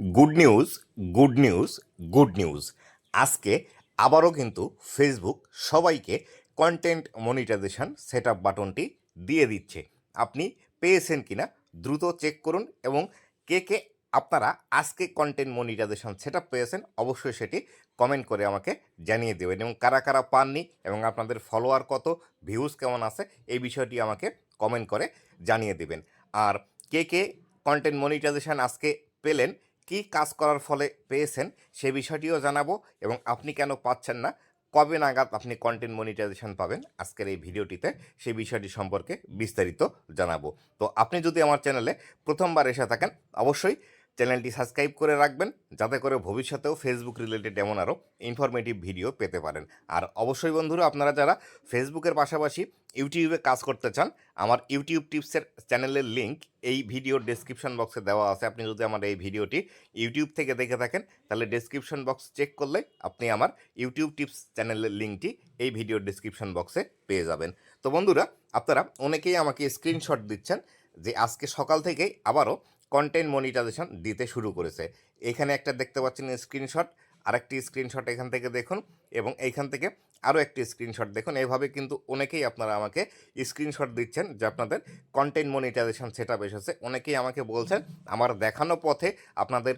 Good news good news good news আজকে আবারও কিন্তু ফেসবুক সবাইকে কন্টেন্ট মনিটাইজেশন সেট আপ বাটনটি দিয়ে দিচ্ছে। আপনি পেয়েছেন কিনা দ্রুত চেক করুন এবং কে কে আপনারা আজকে কন্টেন্ট মনিটাইজেশন সেট আপ পেয়েছেন অবশ্যই সেটি কমেন্ট করে আমাকে জানিয়ে দেবেন এবং কারা কারা পাননি এবং আপনাদের ফলোয়ার কত ভিউজ কেমন আছে, এই বিষয়টি আমাকে কমেন্ট করে জানিয়ে দেবেন। আর কে কে কন্টেন্ট মনিটাইজেশন আজকে পেলেন কি কাজ করার ফলে পেয়েছেন সে বিষয়টিও জানাব এবং আপনি কেন পাচ্ছেন না? কবে নাগাদ আপনি কন্টেন্ট মনিটাইজেশন পাবেন? আজকের এই ভিডিওটিতে সেই বিষয়টি সম্পর্কে বিস্তারিত জানাব। তো আপনি যদি আমার চ্যানেলে প্রথমবার এসে থাকেন, অবশ্যই চ্যানেলটি সাবস্ক্রাইব করে রাখবেন, যাতে করে ভবিষ্যতেও ফেসবুক রিলেটেড এমন আরও ইনফরমেটিভ ভিডিও পেতে পারেন। আর অবশ্যই বন্ধুরা, আপনারা যারা ফেসবুকের পাশাপাশি ইউটিউবে কাজ করতে চান, আমার ইউটিউব টিপসের চ্যানেলের লিঙ্ক এই ভিডিওর ডেসক্রিপশন বক্সে দেওয়া আছে। আপনি যদি আমার এই ভিডিওটি ইউটিউব থেকে দেখে থাকেন, তাহলে ডেসক্রিপশন বক্স চেক করলে আপনি আমার ইউটিউব টিপস চ্যানেলের লিঙ্কটি এই ভিডিওর ডেসক্রিপশন বক্সে পেয়ে যাবেন। তো বন্ধুরা, আপনারা অনেকেই আমাকে স্ক্রিনশট দিচ্ছেন যে আজকে সকাল থেকেই আবারও কন্টেন্ট মনিটাইজেশন দিতে শুরু করেছে। এখানে একটা দেখতে পাচ্ছেন স্ক্রিনশট আরেকটি স্ক্রিনশট এখান থেকে দেখুন এবং এইখান থেকে আরও একটি স্ক্রিনশট দেখুন। এইভাবে কিন্তু অনেকেই আপনারা আমাকে স্ক্রিনশট দিচ্ছেন যে আপনাদের কন্টেন্ট মনিটাইজেশন সেট আপ এসেছে। অনেকেই আমাকে বলছেন, আমার দেখানো পথে আপনাদের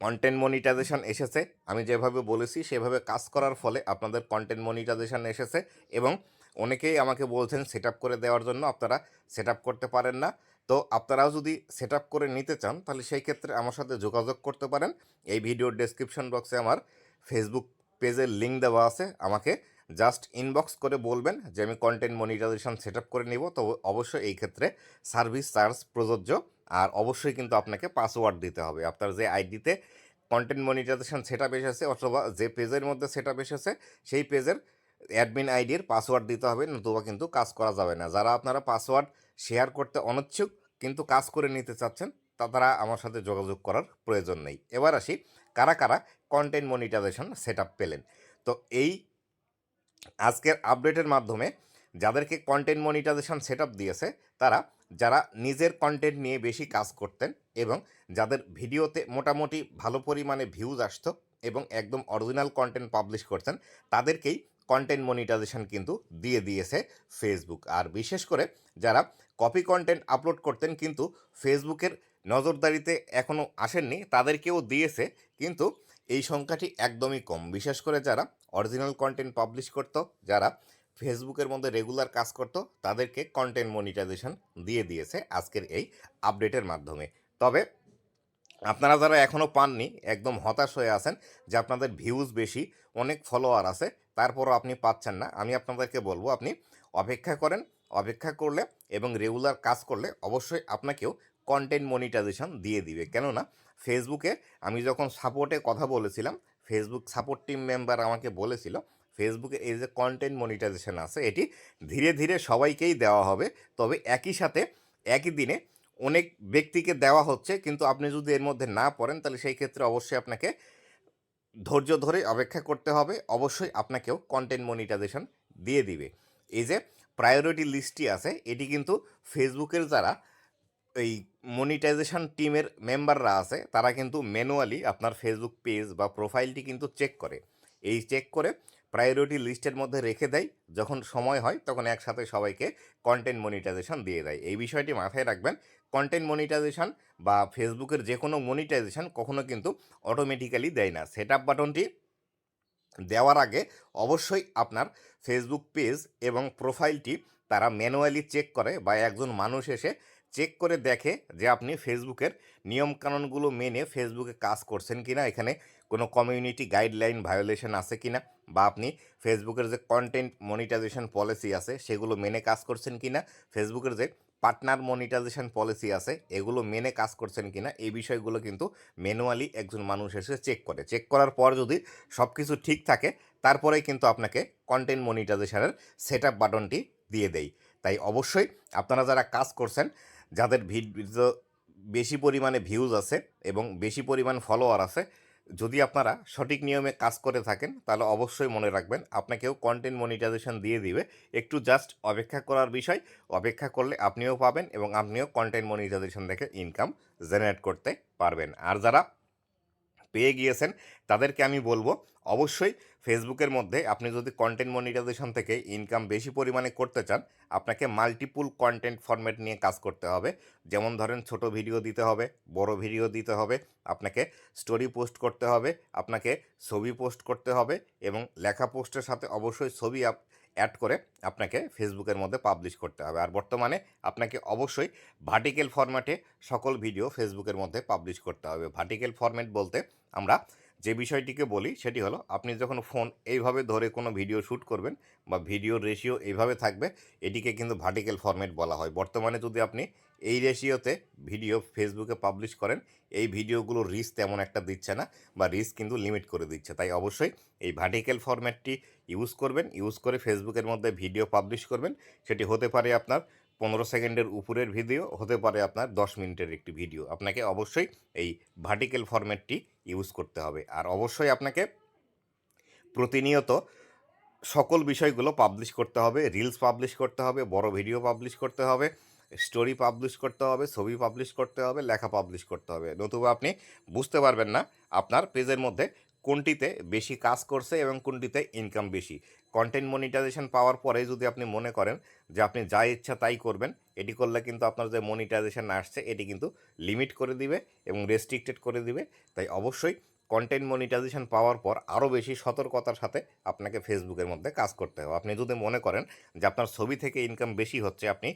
কন্টেন্ট মনিটাইজেশন এসেছে। আমি যেভাবে বলেছি, সেভাবে কাজ করার ফলে আপনাদের কন্টেন্ট মনিটাইজেশন এসেছে এবং অনেকেই আমাকে বলছেন সেট করে দেওয়ার জন্য আপনারা সেট করতে পারেন না। তো আপনারাও যদি সেট করে নিতে চান, তাহলে সেই ক্ষেত্রে আমার সাথে যোগাযোগ করতে পারেন। এই ভিডিওর ডেসক্রিপশন বক্সে আমার ফেসবুক পেজের লিঙ্ক দেওয়া আছে। আমাকে জাস্ট ইনবক্স করে বলবেন যে, আমি কন্টেন্ট মনিটাইজেশন সেট করে নিব। তো অবশ্যই এই ক্ষেত্রে সার্ভিস চার্জ প্রযোজ্য আর অবশ্যই কিন্তু আপনাকে পাসওয়ার্ড দিতে হবে। আপনার যে আইডিতে কন্টেন্ট মনিটাইজেশন সেট আপ এসেছে অথবা যে পেজের মধ্যে সেট আপ এসেছে, সেই পেজের অ্যাডমিন আইডির পাসওয়ার্ড দিতে হবে, নতুবা কিন্তু কাজ করা যাবে না। যারা আপনারা পাসওয়ার্ড শেয়ার করতে অনিচ্ছুক কিন্তু কাজ করে নিতে চাচ্ছেন, তা তারা আমার সাথে যোগাযোগ করার প্রয়োজন নেই। এবার আসি, কারা কারা কন্টেন্ট মনিটাইজেশন সেট পেলেন? তো এই আজকের আপডেটের মাধ্যমে যাদেরকে কন্টেন্ট মনিটাইজেশন সেট দিয়েছে, তারা যারা নিজের কন্টেন্ট নিয়ে বেশি কাজ করতেন এবং যাদের ভিডিওতে মোটামুটি ভালো পরিমাণে ভিউজ আসতো এবং একদম অরিজিনাল কন্টেন্ট পাবলিশ করতেন, তাদেরকেই কন্টেন্ট মনিটাইজেশন কিন্তু দিয়ে দিয়েছে ফেসবুক আর বিশেষ করে যারা কপি কন্টেন্ট আপলোড করতেন কিন্তু ফেসবুকের নজরদারিতে এখনও আসেননি, তাদেরকেও দিয়েছে, কিন্তু এই সংখ্যাটি একদমই কম। বিশেষ করে যারা অরিজিনাল কন্টেন্ট পাবলিশ করতো, যারা ফেসবুকের মধ্যে রেগুলার কাজ করতো, তাদেরকে কন্টেন্ট মনিটাইজেশন দিয়ে দিয়েছে আজকের এই আপডেটের মাধ্যমে। তবে আপনারা যারা এখনও পাননি, একদম হতাশ হয়ে আছেন যে আপনাদের ভিউজ বেশি, অনেক ফলোয়ার আছে তারপরও আপনি পাচ্ছেন না। আমি আপনাদেরকে বলব, আপনি অপেক্ষা করেন, অপেক্ষা করলে এবং রেগুলার কাজ করলে অবশ্যই আপনাকেও কন্টেন্ট মনিটাইজেশন দিয়ে দিবে। কেননা ফেসবুকে আমি যখন সাপোর্টে কথা বলেছিলাম ফেসবুক সাপোর্ট টিম মেম্বার আমাকে বলেছিল ফেসবুকে এই যে কন্টেন্ট মনিটাইজেশন আছে, এটি ধীরে ধীরে সবাইকেই দেওয়া হবে। তবে একই সাথে একই দিনে অনেক ব্যক্তিকে দেওয়া হচ্ছে, কিন্তু আপনি যদি এর মধ্যে না পড়েন, তাহলে সেই ক্ষেত্রে অবশ্যই আপনাকে ধৈর্য ধরে অপেক্ষা করতে হবে। অবশ্যই আপনাকেও কন্টেন্ট মনিটাইজেশন দিয়ে দিবে। এই যে প্রায়োরিটি লিস্টটি আছে, এটি কিন্তু ফেসবুকের যারা এই মনিটাইজেশন টিমের মেম্বাররা আছে, তারা কিন্তু ম্যানুয়ালি আপনার ফেসবুক পেজ বা প্রোফাইলটি কিন্তু চেক করে। এই চেক করে প্রায়োরিটি লিস্টের মধ্যে রেখে দেয়। যখন সময় হয়, তখন একসাথে সবাইকে কন্টেন্ট মনিটাইজেশন দিয়ে দেয়। এই বিষয়টি মাথায় রাখবেন কন্টেন্ট মনিটাইজেশন বা ফেসবুকের যে কোনো মনিটাইজেশন কখনো কিন্তু অটোমেটিক্যালি দেয় না। সেট আপ বাটনটি দেওয়ার আগে অবশ্যই আপনার ফেসবুক পেজ এবং প্রোফাইলটি তারা ম্যানুয়ালি চেক করে বা একজন মানুষ এসে চেক করে দেখে যে আপনি ফেসবুকের নিয়মকানুনগুলো মেনে ফেসবুকে কাজ করছেন কিনা। এখানে কোনো কমিউনিটি গাইডলাইন ভায়োলেশন আছে কিনা বা আপনি ফেসবুকের যে কন্টেন্ট মনিটাইজেশন পলিসি আছে, সেগুলো মেনে কাজ করছেন কিনা ফেসবুকের যে পার্টনার মনিটাইজেশন পলিসি আছে, এগুলো মেনে কাজ করছেন কিনা, এই বিষয়গুলো কিন্তু ম্যানুয়ালি একজন মানুষ এসে চেক করে। চেক করার পর যদি সব কিছু ঠিক থাকে, তারপরেই কিন্তু আপনাকে কন্টেন্ট মনিটাইজেশনের সেট আপ বাটনটি দিয়ে দেয়। তাই অবশ্যই আপনারা যারা কাজ করছেন, যাদের ভিডিও বেশি পরিমাণে ভিউজ আছে এবং বেশি পরিমাণ ফলোয়ার আছে যদি আপনারা সঠিক নিয়মে কাজ করে থাকেন, তাহলে অবশ্যই মনে রাখবেন আপনাকেও কন্টেন্ট মনিটাইজেশন দিয়ে দিবে। একটু জাস্ট অপেক্ষা করার বিষয়, অপেক্ষা করলে আপনিও পাবেন এবং আপনিও কন্টেন্ট মনিটাইজেশন দেখে ইনকাম জেনারেট করতে পারবেন। আর যারা পেয়ে গিয়েছেন, তাদেরকে আমি বলব, অবশ্যই ফেসবুকের মধ্যে আপনি যদি কন্টেন্ট মনিটাইজেশন থেকে ইনকাম বেশি পরিমাণে করতে চান, আপনাকে মাল্টিপুল কন্টেন্ট ফরম্যাট নিয়ে কাজ করতে হবে। যেমন ধরেন, ছোট ভিডিও দিতে হবে, বড় ভিডিও দিতে হবে, আপনাকে স্টোরি পোস্ট করতে হবে, আপনাকে ছবি পোস্ট করতে হবে এবং লেখা পোস্টের সাথে অবশ্যই ছবি আপ অ্যাড করে আপনাকে ফেসবুকের মধ্যে পাবলিশ করতে হবে। আর বর্তমানে আপনাকে অবশ্যই ভার্টিক্যাল ফরম্যাটে সকল ভিডিও ফেসবুকের মধ্যে পাবলিশ করতে হবে। ভার্টিক্যাল ফরম্যাট বলতে আমরা যে বিষয়টিকে বলি সেটি হলো, আপনি যখন ফোন এইভাবে ধরে কোনো ভিডিও শ্যুট করবেন বা ভিডিওর রেশিও এইভাবে থাকবে, এটিকে কিন্তু ভার্টিক্যাল ফরম্যাট বলা হয়। বর্তমানে যদি আপনি এই রেশিওতে ভিডিও ফেসবুকে পাবলিশ করেন, এই ভিডিওগুলো রিস্ক তেমন একটা দিচ্ছে না বা রিস্ক কিন্তু লিমিট করে দিচ্ছে। তাই অবশ্যই এই ভার্টিক্যাল ফরম্যাটটি ইউজ করবেন ইউজ করে ফেসবুকের মধ্যে ভিডিও পাবলিশ করবেন। সেটি হতে পারে আপনার পনেরো সেকেন্ডের উপরের ভিডিও হতে পারে আপনার দশ মিনিটের একটি ভিডিও আপনাকে অবশ্যই এই ভার্টিক্যাল ফরম্যাটটি ইউজ করতে হবে। আর অবশ্যই আপনাকে প্রতিনিয়ত সকল বিষয়গুলো পাবলিশ করতে হবে। রিলস পাবলিশ করতে হবে, বড় ভিডিও পাবলিশ করতে হবে স্টোরি পাবলিশ করতে হবে, ছবি পাবলিশ করতে হবে, লেখা পাবলিশ করতে হবে। নতুবা আপনি বুঝতে পারবেন না আপনার পেজের মধ্যে কোনটিতে বেশি কাজ করছে এবং কোনটিতে ইনকাম বেশি? কন্টেন্ট মনিটাইজেশন পাওয়ার পরে যদি আপনি মনে করেন যে আপনি যা ইচ্ছা তাই করবেন, এটি করলে কিন্তু আপনার যে মনিটাইজেশন আসছে, এটি কিন্তু লিমিট করে দিবে এবং রেস্ট্রিক্টেড করে দিবে। তাই অবশ্যই কন্টেন্ট মনিটাইজেশন পাওয়ার পর আরও বেশি সতর্কতার সাথে আপনাকে ফেসবুকের মধ্যে কাজ করতে হবে। আপনি যদি মনে করেন যে আপনার ছবি থেকে ইনকাম বেশি হচ্ছে, আপনি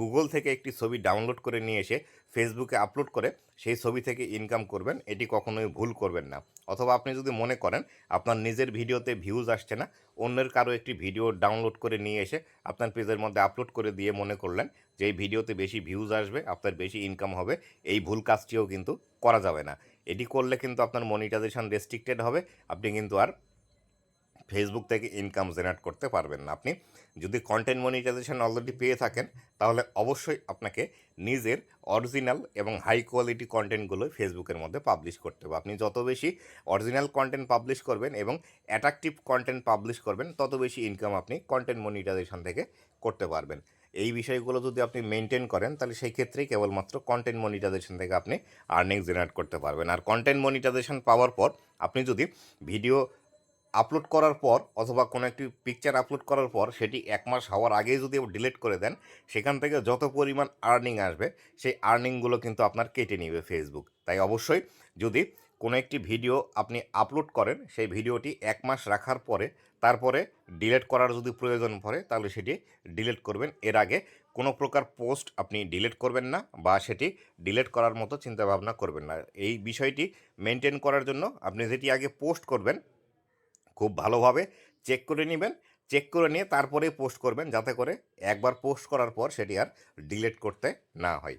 গুগল থেকে একটি ছবি ডাউনলোড করে নিয়ে এসে ফেসবুকে আপলোড করে সেই ছবি থেকে ইনকাম করবেন, এটি কখনোই ভুল করবেন না। অথবা আপনি যদি মনে করেন আপনার নিজের ভিডিওতে ভিউজ আসছে না, অন্যের কারও একটি ভিডিও ডাউনলোড করে নিয়ে এসে আপনার পেজের মধ্যে আপলোড করে দিয়ে মনে করলেন যে এই ভিডিওতে বেশি ভিউজ আসবে, আপনার বেশি ইনকাম হবে, এই ভুল কাজটিও কিন্তু করা যাবে না। এটি করলে কিন্তু আপনার মনিটাইজেশন রেস্ট্রিক্টেড হবে। আপনি কিন্তু আর ফেসবুক থেকে ইনকাম জেনারেট করতে পারবেন না। আপনি যদি কন্টেন্ট মনিটাইজেশন অলরেডি পেয়ে থাকেন, তাহলে অবশ্যই আপনাকে নিজের অরিজিনাল এবং হাই কোয়ালিটি কন্টেন্টগুলো ফেসবুকের মধ্যে পাবলিশ করতে হবে। আপনি যত বেশি অরিজিনাল কন্টেন্ট পাবলিশ করবেন এবং অ্যাট্রাকটিভ কন্টেন্ট পাবলিশ করবেন, তত বেশি ইনকাম আপনি কন্টেন্ট মনিটাইজেশন থেকে করতে পারবেন। এই বিষয়গুলো যদি আপনি মেনটেন করেন, তাহলে সেই ক্ষেত্রেই কেবলমাত্র কন্টেন্ট মনিটাইজেশন থেকে আপনি আর্নিং জেনারেট করতে পারবেন। আর কন্টেন্ট মনিটাইজেশন পাওয়ার পর আপনি যদি ভিডিও আপলোড করার পর অথবা কোনো একটি পিকচার আপলোড করার পর সেটি এক মাস হওয়ার আগেই যদি ডিলিট করে দেন, সেখান থেকে যত পরিমাণ আর্নিং আসবে, সেই আর্নিংগুলো কিন্তু আপনার কেটে নেবে ফেসবুক তাই অবশ্যই যদি কোনো একটি ভিডিও আপনি আপলোড করেন, সেই ভিডিওটি এক মাস রাখার পরে, তারপরে ডিলেট করার যদি প্রয়োজন পড়ে, তাহলে সেটি ডিলেট করবেন। এর আগে কোনো প্রকার পোস্ট আপনি ডিলেট করবেন না বা সেটি ডিলেট করার মতো চিন্তাভাবনা করবেন না। এই বিষয়টি মেনটেন করার জন্য আপনি যেটি আগে পোস্ট করবেন, খুব ভালোভাবে চেক করে নেবেন। চেক করে নিয়ে তারপরে পোস্ট করবেন, যাতে করে একবার পোস্ট করার পর সেটি আর ডিলেট করতে না হয়।